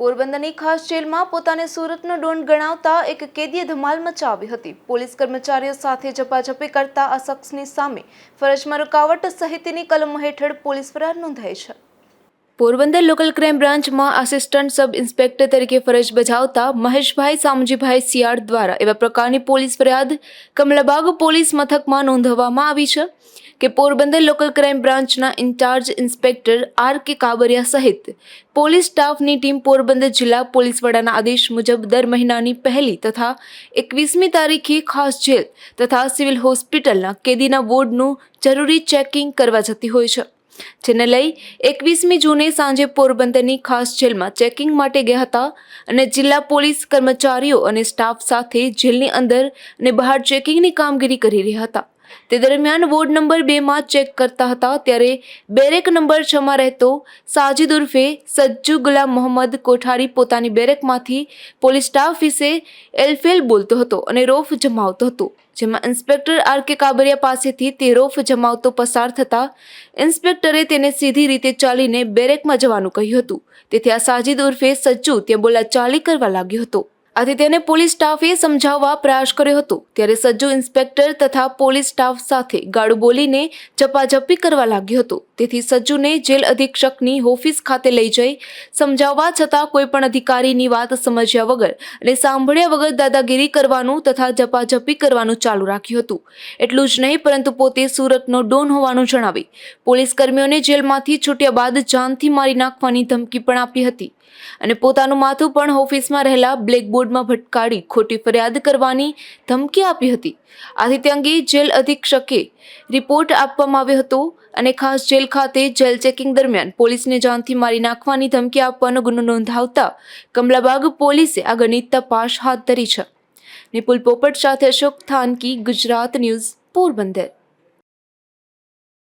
પોરબંદરની ખાસ જેલમાં પોતાને સુરતનો ડોન ગણાવતા એક કેદીએ ધમાલ મચાવી હતી. પોલીસ કર્મચારીઓ સાથે ઝપાઝપી કરતા આ શખ્સની સામે ફરજમાં રૂકાવટ સહિતની કલમો હેઠળ પોલીસ ફરિયાદ નોંધાઈ છે. પોરબંદર લોકલ ક્રાઇમ બ્રાન્ચમાં આસિસ્ટન્ટ સબ ઇન્સ્પેક્ટર તરીકે ફરજ બજાવતા મહેશભાઈ સામજીભાઈ સિયાડ દ્વારા એવા પ્રકારની પોલીસ ફરિયાદ કમલાબાગ પોલીસ મથકમાં નોંધવામાં આવી છે કે પોરબંદર લોકલ ક્રાઇમ બ્રાન્ચના incharge inspector R K Kabariya સહિત પોલીસ સ્ટાફની ટીમ પોરબંદર જિલ્લા પોલીસ વડાના આદેશ મુજબ દર મહિનાની પહેલી તથા એકવીસમી તારીખે ખાસ જેલ તથા સિવિલ હોસ્પિટલના કેદીના વોર્ડનું જરૂરી ચેકિંગ કરવા જતી હોય છે. જેને લઈ એકવીસમી જૂને સાંજે પોરબંદરની ખાસ જેલમાં ચેકિંગ માટે ગયા હતા અને જિલ્લા પોલીસ કર્મચારીઓ અને સ્ટાફ સાથે જેલની અંદર અને બહાર ચેકિંગની કામગીરી કરી રહ્યા હતા. તે દરમિયાન વોર્ડ નંબર બેમાં ચેક કરતા હતા ત્યારે બેરેક નંબર છમાં રહેતો સાજિદ ઉર્ફે સજ્જુ ગુલામ મોહમ્મદ કોઠારી પોતાની બેરેકમાંથી પોલીસ સ્ટાફ વિશે એલફેલ બોલતો હતો અને રોફ જમાવતો હતો, જેમાં ઇન્સ્પેક્ટર આર કે કાબરિયા પાસેથી તે રોફ જમાવતો પસાર થતા ઇન્સ્પેક્ટરે તેને સીધી રીતે ચાલીને બેરેકમાં જવાનું કહ્યું હતું. તેથી આ સાજિદ ઉર્ફે સજ્જુ ત્યાં બોલા ચાલી કરવા લાગ્યો હતો. આથી તેને પોલીસ સ્ટાફે સમજાવવા પ્રયાસ કર્યો હતો. ત્યારે સજ્જુ ઇન્સ્પેક્ટર તથા પોલીસ સ્ટાફ સાથે ગાળું બોલીને ઝપાઝપી કરવા લાગ્યો હતો. તેથી સજ્જુને જેલ અધિક્ષકની ઓફિસ ખાતે લઈ જઈ સમજાવવા છતાં કોઈ પણ અધિકારીની વાત સમજ્યા વગર અને સાંભળ્યા વગર દાદાગીરી કરવાનું તથા ઝપાઝપી કરવાનું ચાલુ રાખ્યું હતું. એટલું જ નહીં, પરંતુ પોતે સુરતનો ડોન હોવાનું જણાવી પોલીસ કર્મીઓને જેલમાંથી છૂટ્યા બાદ જાનથી મારી નાખવાની ધમકી પણ આપી હતી. અને પોતાનું માથું પણ ઓફિસમાં રહેલા બ્લેકબોર્ડમાં ભટકાડી ખોટી ફરિયાદ કરવાની ધમકી આપી હતી. આથી તે અંગે જેલ અધિક્ષકે રિપોર્ટ આપવામાં આવ્યો હતો અને ખાસ જેલ ખાતે જેલ ચેકિંગ દરમિયાન પોલીસને જાનથી મારી નાખવાની ધમકી આપવાનો ગુનો નોંધાવતા કમલાબાગ પોલીસે આગળની તપાસ હાથ ધરી છે. નિપુલ પોપટ સાથે અશોક થાનકી, ગુજરાત ન્યૂઝ, પોરબંદર.